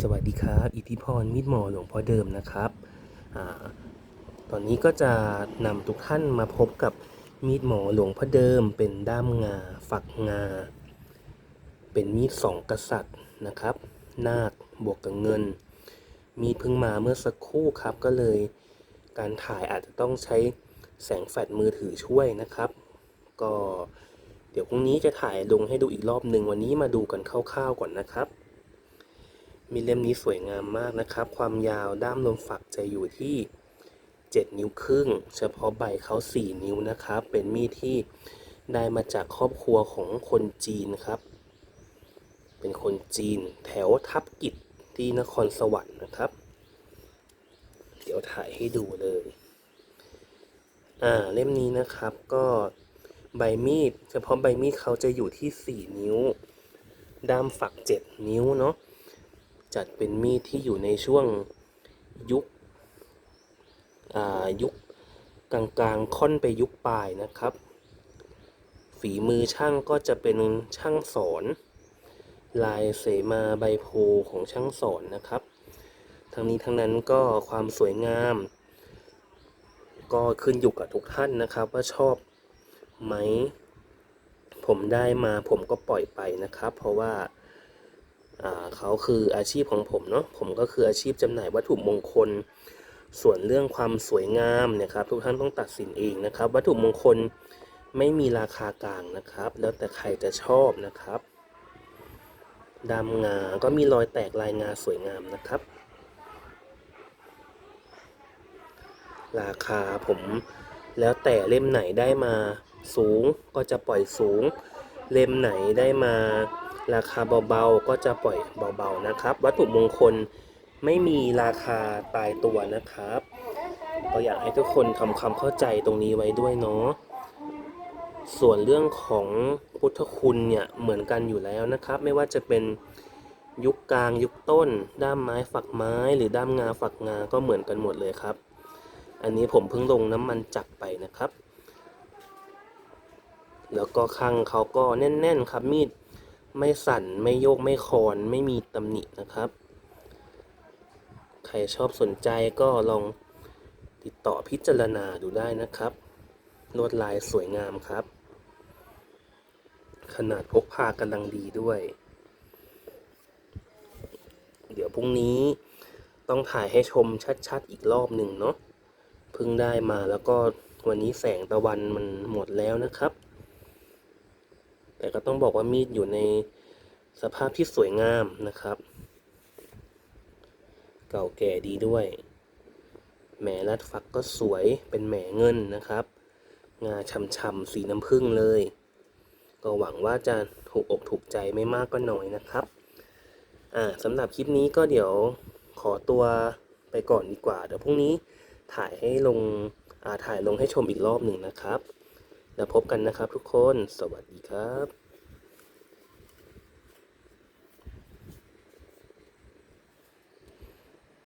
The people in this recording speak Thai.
สวัสดีครับ อิทธิพรมิตรหมอหลวงพ่อเดิมนะครับอตอนนี้ก็จะนำทุกท่านมาพบกับมีดหมอหลวงพ่อเดิม เป็นด้ามงา ฝักงา เป็นมีดสองกษัตริย์นะครับ นาคบวกกับเงิน มีดเพิ่งมาเมื่อสักครู่ครับก็เลย การถ่ายอาจจะต้องใช้แสงแฟลชมือถือช่วยนะครับ ก็เดี๋ยวพรุ่งนี้จะถ่ายลงให้ดูอีกรอบหนึ่งวันนี้มาดูกันคร่าวๆก่อนนะครับ มีเล่มนี้สวยงามมากนะครับ ความยาวด้ามลมฝักจะอยู่ที่ 7 นิ้วครึ่ง เฉพาะใบเขา 4 นิ้วนะครับ เป็นมีดที่ได้มาจากครอบครัวของคนจีนครับ เป็นคนจีนแถวทับกิจที่นครสวรรค์นะครับ เดี๋ยวถ่ายให้ดูเลย อ่าเล่มนี้นะครับก็ใบมีด เฉพาะใบมีดเขาจะอยู่ที่ 4 นิ้ว ด้ามฝัก 7 นิ้วเนาะ จัดเป็นมีดที่อยู่ในช่วงยุคยุคกลางๆค่อนไปยุคปลายนะครับ ฝีมือช่างก็จะเป็นช่างสอน ลายเสมาใบโพของช่างสอนนะครับ ทั้งนี้ทั้งนั้นก็ความสวยงาม ก็ขึ้นอยู่กับทุกท่านนะครับ ว่าชอบไหม ผมได้มาผมก็ปล่อยไปนะครับ เพราะว่า เขาคืออาชีพของผมเนาะผมก็คืออาชีพจำหน่ายวัตถุมงคล ส่วนเรื่องความสวยงามเนี่ยครับทุกท่านต้องตัดสินเองนะครับ วัตถุมงคลไม่มีราคากลางนะครับ แล้วแต่ใครจะชอบนะครับดำงา ก็มีรอยแตกลายงาสวยงามนะครับ ราคาผมแล้วแต่เล่มไหนได้มาสูงก็จะปล่อยสูง เล่มไหนได้มา ราคาเบาๆก็จะปล่อยเบาๆนะครับ วัตถุมงคลไม่มีราคาตายตัวนะครับก็อยากให้ทุกคนทำความเข้าใจตรงนี้ไว้ด้วยเนาะส่วนเรื่องของพุทธคุณเนี่ยเหมือนกันอยู่แล้วนะครับ ไม่ว่าจะเป็นยุคกลางยุคต้น ด้ามไม้ฝักไม้ หรือด้ามงาฝักงาก็เหมือนกันหมดเลยครับ อันนี้ผมเพิ่งลงน้ำมันจักไปนะครับ แล้วก็ข้างเขาก็แน่น ๆ ครับมีด ไม่สั่น ไม่โยกไม่คอน ไม่มีตำหนินะครับ ใครชอบสนใจก็ลองติดต่อพิจารณาดูได้นะครับ ลวดลายสวยงามครับ ขนาดพกพากำลังดีด้วย เดี๋ยวพรุ่งนี้ต้องถ่ายให้ชมชัดๆอีกรอบหนึ่งเนาะเพิ่งได้มาแล้วก็วันนี้แสงตะวันมันหมดแล้วนะครับ แต่ก็ต้องบอกว่ามีดอยู่ในสภาพที่สวยงามนะครับ เก่าแก่ดีด้วย แหมรัดฟักก็สวยเป็นแหมเงินนะครับ งาช่ำๆสีน้ำผึ้งเลย ก็หวังว่าจะถูกอกถูกใจไม่มากก็น้อยนะครับอ่าสำหรับคลิปนี้ก็เดี๋ยวขอตัวไปก่อนดีกว่า เดี๋ยวพรุ่งนี้ถ่ายให้ลงอ่าถ่ายลงให้ชมอีกรอบหนึ่งนะครับ แล้วพบกันนะครับทุกคน สวัสดีครับ